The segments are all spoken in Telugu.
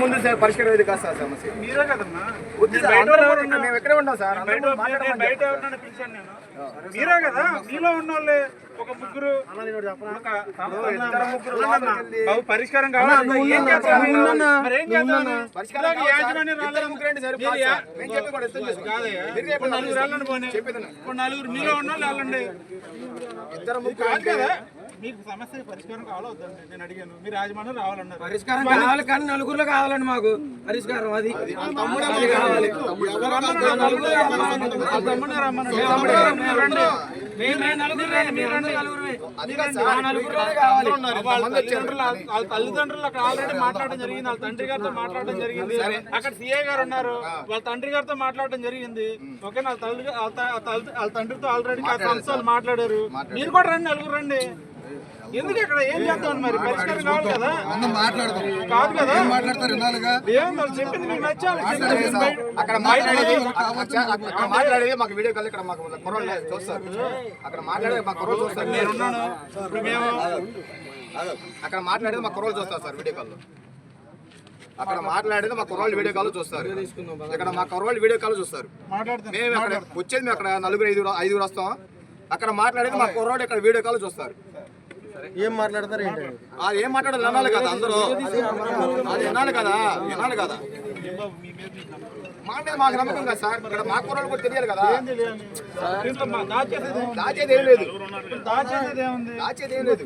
ముందు సార్ పరిష్కారం కాదు సార్ సమస్య. మీరే కదమ్మా మేము ఎక్కడే ఉంటాం సార్ బయట ఎవరినైనా పిలిచాను నేను. మీరే కదా? మీలో ఉన్న వాళ్ళే ఒక ముగ్గురు బాబు పరిష్కారం కావాలి. ఏం ఇప్పుడు నలుగురు మీలో ఉన్న వాళ్ళు వెళ్ళండి. ఇద్దరు ఇది ముగ్గురు కాదు కదా? మీకు సమస్య పరిష్కారం కావాలో వద్దండి నేను అడిగాను. మీరు రాజమాన్యం రావాలన్నారు. పరిష్కారం కావాలి కానీ నలుగురిలో కావాలండి మాకు. పరిష్కారం అది. కావాలి. తమ్ముడే. మీరు రండి, నలుగురు వాళ్ళ తల్లిదండ్రులు అక్కడ ఆల్రెడీ మాట్లాడడం జరిగింది. వాళ్ళ తండ్రి గారితో మాట్లాడడం జరిగింది. అక్కడ సిఐ గారు ఉన్నారు. వాళ్ళ తండ్రి గారితో మాట్లాడడం జరిగింది. ఓకే వాళ్ళ తల్లి వాళ్ళ తండ్రితో ఆల్రెడీ మాట్లాడారు. మీరు కూడా రండి నలుగురు రండి. ఎందుకు ఇక్కడ ఏం చేద్దాం మరి? పరిష్కారం కావాలి కదా? మాట్లాడదాం. కాదు కదా? ఏం మాట్లాడతారు వినాలిగా? ఏం వాళ్ళు చెప్పింది మీకు నచ్చాలి? చెప్పింది మీకు బయట- అక్కడ మాట్లాడేది అక్కడ అక్కడ మాట్లాడేది మాకు వీడియో కాల్ ఇక్కడ మాకు కుర్రోళ్ళు చూస్తారు. అక్కడ మాట్లాడేది మా కుర్రోళ్ళు చూస్తారు. మేము అక్కడ మాట్లాడేది మా కుర్రోళ్ళు చూస్తారు సార్ వీడియో కాల్లో. అక్కడ మాట్లాడేది మా కుర్రోళ్ళు వీడియో కాల్ చూస్తారు. ఇక్కడ మా కుర్రోళ్ళు వీడియో కాల్ చూస్తారు. మేము అక్కడ వచ్చేది మేము అక్కడ నలుగురు ఐదుగురు ఐదుగురు వస్తాం. అక్కడ మాట్లాడేది మా కుర్రోడు ఇక్కడ వీడియో కాల్ చూస్తారు. ఏం మాట్లాడతారు ఏంటి అది? ఏం మాట్లాడాలి వినాలి కదా అందరూ? అది వినాలి కదా? వినాలి కదా? మా మీద మాకు నమ్మకం కదా సార్? ఇక్కడ మా కుర్రోళ్ళు కూడా తెలియాలి కదా? దాచేది ఏం లేదు. దాచేది ఏం లేదు.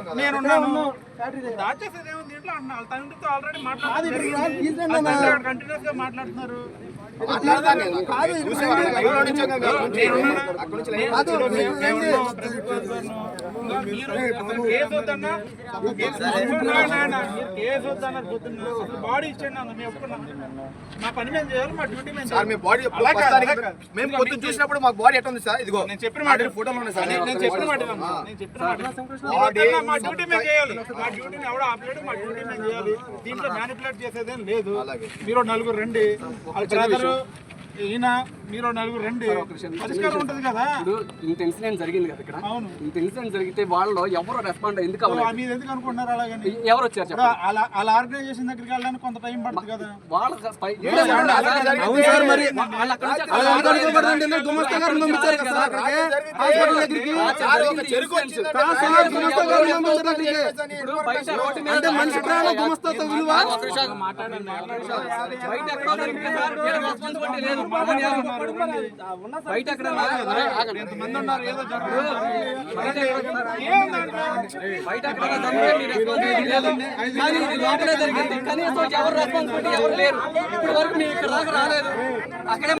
కదా. నేనున్నాను. దాచేసేది తండ్రితో ఆల్రెడీ మాట్లాడుతున్నారు. కంటిన్యూస్గా మేము బాడీ అన్న మా పని మేము చేయాలి మా డ్యూటీ మేము సార్ మీ బాడీ. మేము పొద్దున్న చూసినప్పుడు మాకు బాడీ ఎట్లా ఉంది సార్? ఇదిగో నేను చెప్పిన మాట. ఫోటోలు ఉన్నాయి సార్. నేను చెప్పిన మాట. నేను చెప్పిన మాట. మా డ్యూటీ మేము చేయాలి. మా డ్యూటీని ఎవడో ఆపలేడు మా డ్యూటీ చేయాలి. దీంట్లో మ్యానిపులేట్ చేసేదేం లేదు. మీరు నలుగురు రండి. వాళ్ళ బ్రదరు ఈయన మీరు నలుగురు రండి. పరిష్కారం ఉంటది కదా. ఇప్పుడు ఇంత ఇన్సిడెంట్ జరిగింది కదా ఇక్కడ? అవును. ఇంత ఇన్సిడెంట్ జరిగితే వాళ్ళు ఎవరు రెస్పాండ్ ఎందుకు అవ్వలేదు? మీరు ఎందుకు అనుకుంటున్నారు అలాగని? ఎవరు వచ్చారు అలా అలా ఆర్గనైజేషన్ దగ్గరికి వెళ్ళడానికి కొంత టైం పడుతుంది కదా. వాళ్ళ అంటే మనిషి ప్రాణం గుమస్తాతో విలువ? బయట ఎక్కడో? బయట జరిగింది. కనీసం ఎవరు రెస్పాన్సిబిలిటీ ఎవరు లేరు. ఇప్పటి వరకు మీ ఇక్కడ దాకా రాలేదు. అక్కడే